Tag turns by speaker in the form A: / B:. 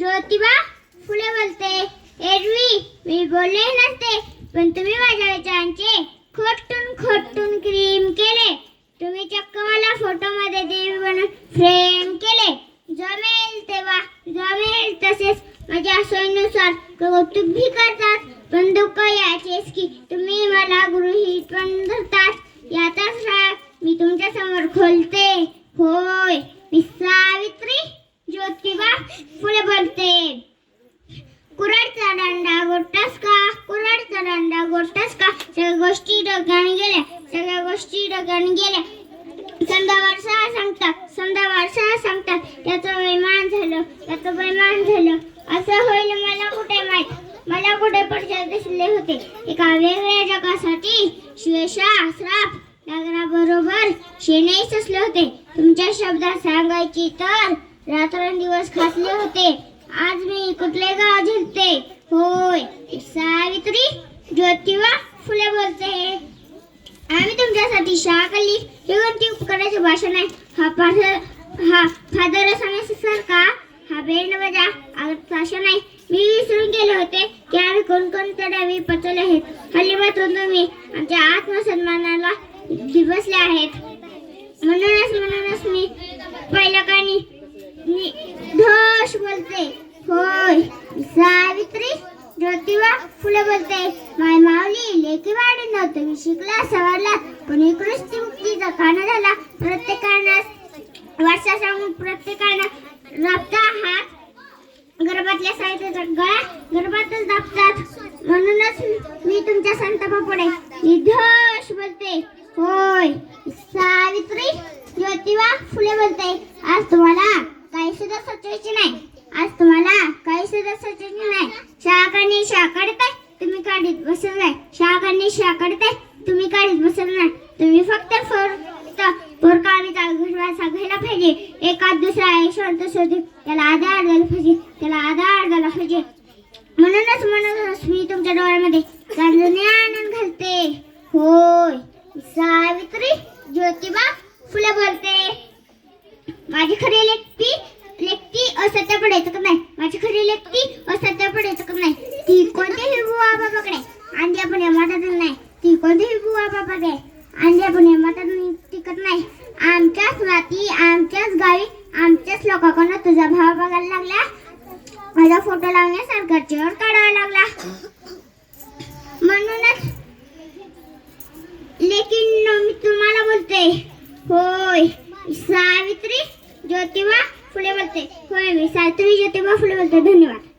A: ज्योतिबा फुले बोलते. एरवी मी बोलले नसते पण तुम्ही माझ्या विचारांचे खोटून खोटून क्रीम केले. तुम्ही चक्क मला फोटोमध्ये देवी बनून फ्रेम केले. जमेल तेव्हा जमेल तसेच माझ्या सोयीनुसार कौतुक भी करतात. पण दुःख याचेच की तुम्ही मला गृही पण धरतात याचाच राग मी तुमच्यासमोर खोलते होय मी सावित्री ज्योतिबा फुले बोलते. कुराडचा दांडा गोटास का? कुराडचा दांडा गोटास का? सगळ्या गोष्टी डोक्याने गेल्या सगळ्या गोष्टी डोक्याने गेल्या. संध्या सहा सांगतात संध्या सहा सांगतात त्याचं वैमान झालं त्याचं वैमान झालं. असं होईल मला कुठे माहीत? मला कुठे पडसाद दिसले होते? एका वेगळ्या जगासाठी श्वेषा श्राप लग्नाबरोबर शेणही ससले होते. तुमच्या शब्दात सांगायची तर रात्रंदिवस खासले होते. आज मी कुठले गाव झेलते होय सावित्री ज्योतिबा फुले बोलते आम्ही तुमच्यासाठी शाकली हे कोणती उपकरणाचे भाषण आहे. हा पाठ हा फादर सारखा हा बेंड बजा भाषण आहे. मी विसरून गेले होते की आम्ही कोणकोणत्या डावी पचवले आहेत. हल्ली मात्र तुम्ही आमच्या आत्मसन्मानाला दिवसले आहेत. म्हणूनच म्हणूनच मी पहिल्या बोलते. होय. सावित्री ज्योतिबा फुले बोलते. माय माऊली लेकी वाढी नव्हतं. मी शिकला सवारला. पण कृष्टी मुक्तीचा काना झाला. प्रत्येकानं वर्षा सांगून प्रत्येकानं रक्ता हात. गर्भातल्या साहित्याचा गळा गर्भातच दाबतात. म्हणूनच मी तुमच्या संतापा पुढे निधोष बोलते. होय. सावित्री ज्योतिबा फुले बोलते. आज तुम्हाला काही सुद्धा सचवायचे नाही. आज तुम्हाला काही सुद्धा सचवायचे नाही शाकाने शाकडताय तुम्ही काढीत बसत नाही. शाकाने शाकडताय तुम्ही काढीत बसत नाही. तुम्ही फक्त फक्त पोरकाळी सांगायला पाहिजे. एका दुसरा यशवंत शोधून त्याला आधार द्यायला पाहिजे. त्याला आधार द्यायला पाहिजे. म्हणूनच म्हणूनच मी तुमच्या डोळ्यामध्ये चांदणी आनंद घालते. होय. सावित्री ज्योतिबा फुले बोलते. माझी खरी लेखी लेखती असत्य पडायचं नाही माझी खरी लेखती असत्य पडायचं नाही ती कोणत्याही बाबाकडे आपण या मठात नाही. ती कोणत्याही बुवा बाबाकडे. अंडी आपण या मठात टिकत नाही. आमच्याच नाती आमच्याच गावी आमच्याच लोकांकडून तुझा भाव बघायला लागला. माझा फोटो लावण्यासारखा चेअर काढावा लागला. म्हणूनच लेकिन मी तुम्हाला बोलते. होय सावित्री ज्योतिबा फुले बोलते. होय मी सावित्री ज्योतिबा फुले बोलते. धन्यवाद.